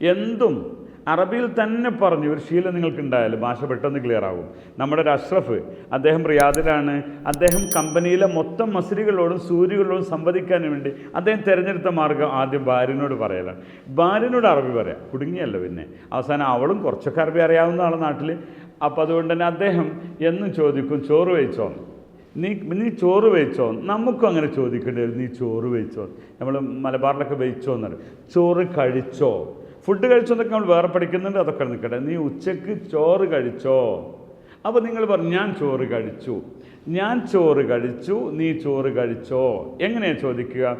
എന്തും അറബിയിൽ തന്നെ പറഞ്ഞു ഒരു ശീലം നിങ്ങൾക്കുണ്ടായാലും ഭാഷ പെട്ടെന്ന് ക്ലിയർ ആകും നമ്മുടെ ഒരു അഷ്റഫ് അദ്ദേഹം റിയാദിലാണ്. അദ്ദേഹം കമ്പനിയിലെ മൊത്തം മസിലുകളോടും സൂര്യകളോടും സംവദിക്കാൻ വേണ്ടി അദ്ദേഹം തിരഞ്ഞെടുത്ത മാർഗം ആദ്യം ഭാര്യനോട് പറയലാണ്. ഭാര്യനോട് അറബി പറയാം കുടുങ്ങിയല്ല പിന്നെ. അവസാനം അവളും കുറച്ചൊക്കെ അറബി അറിയാവുന്ന ആളെ നാട്ടിൽ അപ്പോൾ അതുകൊണ്ട് തന്നെ അദ്ദേഹം എന്നും ചോദിക്കും ചോറ് വെച്ചോ നീ നീ ചോറ് വെച്ചോ നമുക്കും അങ്ങനെ ചോദിക്കേണ്ടി വരും. നീ ചോറ് വെച്ചോ നമ്മൾ മലബാറിലൊക്കെ വെച്ചോ എന്നറിയും ചോറ് കഴിച്ചോ? ഫുഡ് കഴിച്ചോ എന്നൊക്കെ നമ്മൾ വേറെ പഠിക്കുന്നുണ്ട് അതൊക്കെ നിൽക്കട്ടെ. നീ ഉച്ചയ്ക്ക് ചോറ് കഴിച്ചോ? അപ്പോൾ നിങ്ങൾ പറഞ്ഞു ഞാൻ ചോറ് കഴിച്ചു. ഞാൻ ചോറ് കഴിച്ചു. നീ ചോറ് കഴിച്ചോ? എങ്ങനെയാണ് ചോദിക്കുക?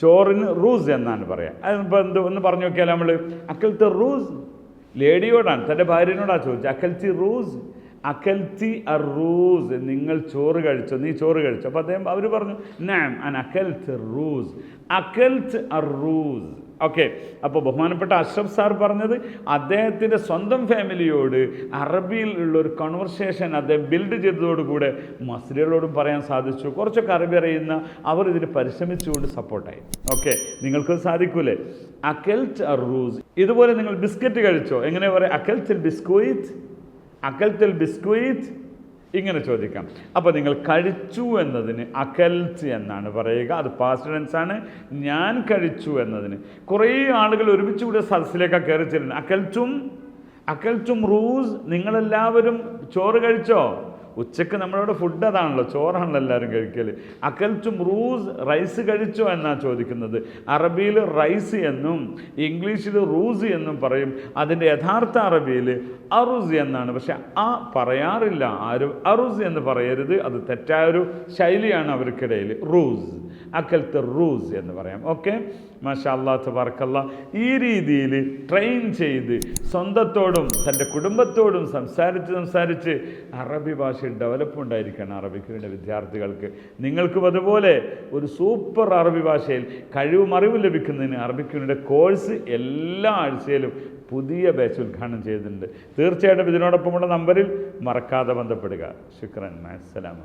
ചോറിന് റൂസ് എന്നാണ് പറയുക അതിപ്പോൾ എന്ത് ഒന്ന് പറഞ്ഞു നോക്കിയാൽ നമ്മൾ അക്കലത്തെ റൂസ് ലേഡിയോടാണ് തന്റെ ഭാര്യനോടാണ് ചോദിച്ചത് അക്കൽത്തി റൂസ് അക്കൽത്തി അറൂസ് നിങ്ങൾ ചോറ് കഴിച്ചോ? നീ ചോറ് കഴിച്ചോ? അപ്പോൾ അദ്ദേഹം അവർ പറഞ്ഞു നാം അൻ അക്കൽത്ത് റൂസ് അക്കൽത്ത് അറൂസ്. ഓക്കെ. അപ്പോൾ ബഹുമാനപ്പെട്ട അഷ്റഫ് സാർ പറഞ്ഞത് അദ്ദേഹത്തിന്റെ സ്വന്തം ഫാമിലിയോട് അറബിയിൽ ഉള്ള ഒരു കോൺവെർസേഷൻ അദ്ദേഹം ബിൽഡ് ചെയ്തതോടുകൂടെ മസ്ലികളോടും പറയാൻ സാധിച്ചു. കുറച്ചൊക്കെ അറബി അറിയുന്ന അവർ ഇതിന് പരിശ്രമിച്ചുകൊണ്ട് സപ്പോർട്ടായി ഓക്കെ. നിങ്ങൾക്ക് സാധിക്കൂലേ? അക്കൽറ്റ് അറൂസ്. ഇതുപോലെ നിങ്ങൾ ബിസ്ക്കറ്റ് കഴിച്ചോ? എങ്ങനെ പറയാം? അക്കൽത്തിൽ ബിസ്കുയിറ്റ് അക്കൽത്തിൽ ബിസ്കുയിറ്റ്? ഇങ്ങനെ ചോദിക്കാം. അപ്പോൾ നിങ്ങൾ കഴിച്ചു എന്നതിന് അകൽത്ത് എന്നാണ് പറയുക. അത് പാസ്റ്റ് ടെൻസ് ആണ്. ഞാൻ കഴിച്ചു എന്നതിന്. കുറേ ആളുകൾ ഒരുമിച്ച് കൂടെ സദസ്സിലേക്ക് കയറി ചെല്ലുന്നു അകൽച്ചും അകൽച്ചും റൂസ് നിങ്ങളെല്ലാവരും ചോറ് കഴിച്ചോ? ഉച്ചയ്ക്ക് നമ്മളോട് ഫുഡ് അതാണല്ലോ ചോറാണല്ലോ എല്ലാവരും കഴിക്കൽ അക്കൽച്ചും റൂസ് റൈസ് കഴിച്ചോ എന്നാണ് ചോദിക്കുന്നത്. അറബിയിൽ റൈസ് എന്നും ഇംഗ്ലീഷിൽ റൂസ് എന്നും പറയും. അതിന്റെ യഥാർത്ഥ അറബിയിൽ അറുസ് എന്നാണ്. പക്ഷെ ആ പറയാറില്ല. ആരും അറുസ് എന്ന് പറയരുത്. അത് തെറ്റായ ഒരു ശൈലിയാണ് അവർക്കിടയിൽ. റൂസ് അക്കൽത്ത് റൂസ് എന്ന് പറയാം. ഓക്കെ? മാഷാ അല്ലാ തബാർക്കല്ല ഈ രീതിയിൽ ട്രെയിൻ ചെയ്ത് സ്വന്തത്തോടും തന്റെ കുടുംബത്തോടും സംസാരിച്ച് സംസാരിച്ച് അറബി ഭാഷയിൽ ഡെവലപ്പ് ഉണ്ടായിരിക്കണം അറബിക്കിന്റെ വിദ്യാർത്ഥികൾക്ക്. നിങ്ങൾക്കും അതുപോലെ ഒരു സൂപ്പർ അറബി ഭാഷയിൽ കഴിവും അറിവും ലഭിക്കുന്നതിന് അറബിക്കിന്റെ കോഴ്സ് എല്ലാ ആഴ്ചയിലും പുതിയ ബാച്ച് ഉദ്ഘാടനം ചെയ്തിട്ടുണ്ട്. തീർച്ചയായിട്ടും ഇതിനോടൊപ്പമുള്ള നമ്പറിൽ മറക്കാതെ ബന്ധപ്പെടുക. ശുക്രൻ അസ്സലാം